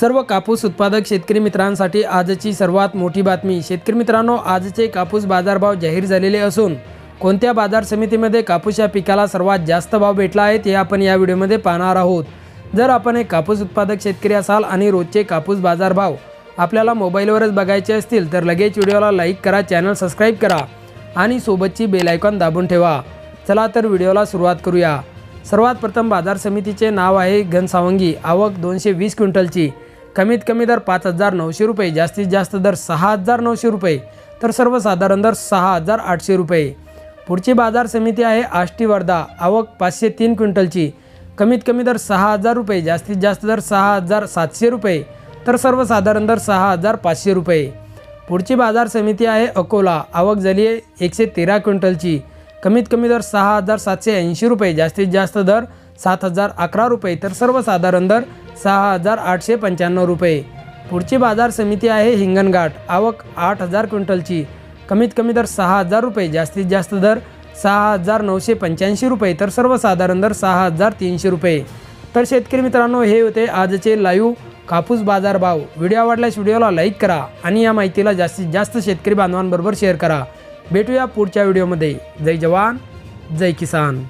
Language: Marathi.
सर्व कापूस उत्पादक शेतकरी मित्रांसाठी आजची सर्वात मोठी बातमी. शेतकरी मित्रांनो आजचे कापूस बाजारभाव जाहीर झालेले असून कोणत्या बाजार समितीमध्ये कापूस या पिकाला सर्वात जास्त भाव भेटला आहे ते आपण या व्हिडिओमध्ये पाहणार आहोत. जर आपण एक कापूस उत्पादक शेतकरी असाल आणि रोजचे कापूस बाजारभाव आपल्याला मोबाईलवरच बघायचे असतील तर लगेच व्हिडिओला लाईक करा चॅनल सबस्क्राईब करा आणि सोबतची बेल आयकॉन दाबून ठेवा. चला तर व्हिडिओला सुरुवात करूया. सर्वात प्रथम बाजार समितीचे नाव आहे घनसावंगी. आवक दोनशे वीस क्विंटलची. कमीत कमी दर पाच हजार नऊशे रुपये जास्तीत जास्त दर सहा हजार नऊशे रुपये तर सर्वसाधारण दर सहा हजार आठशे रुपये. पुढची बाजार समिती आहे आष्टी वर्धा आवक पाचशे तीन क्विंटलची. कमीत कमी दर सहा हजार रुपये जास्तीत जास्त दर सहा हजार सातशे रुपये तर सर्वसाधारण दर सहा हजार पाचशे रुपये. पुढची बाजार समिती आहे अकोला आवक झाली आहे एकशे तेरा क्विंटलची. कमीत कमी दर सहा हजार सातशे ऐंशी रुपये जास्तीत जास्त दर सात हजार अकरा रुपये तर सर्वसाधारण दर सहा हजार आठशे पंच्याण्णव रुपये. पुढची बाजार समिती आहे हिंगणघाट आवक आठ हजार क्विंटलची. कमीत कमी दर सहा हजार रुपये. जास्तीत जास्त दर सहा हजार नऊशे पंच्याऐंशी रुपये. तर सर्वसाधारण दर सहा हजार तीनशे रुपये. तर शेतकरी मित्रांनो हे होते आजचे लाईव्ह कापूस बाजार भाव. व्हिडिओ आवडल्यास व्हिडिओला लाईक करा आणि या माहितीला जास्तीत जास्त शेतकरी बांधवांबरोबर शेअर करा. भेटूया पुढच्या व्हिडिओमध्ये. जय जवान जय किसान.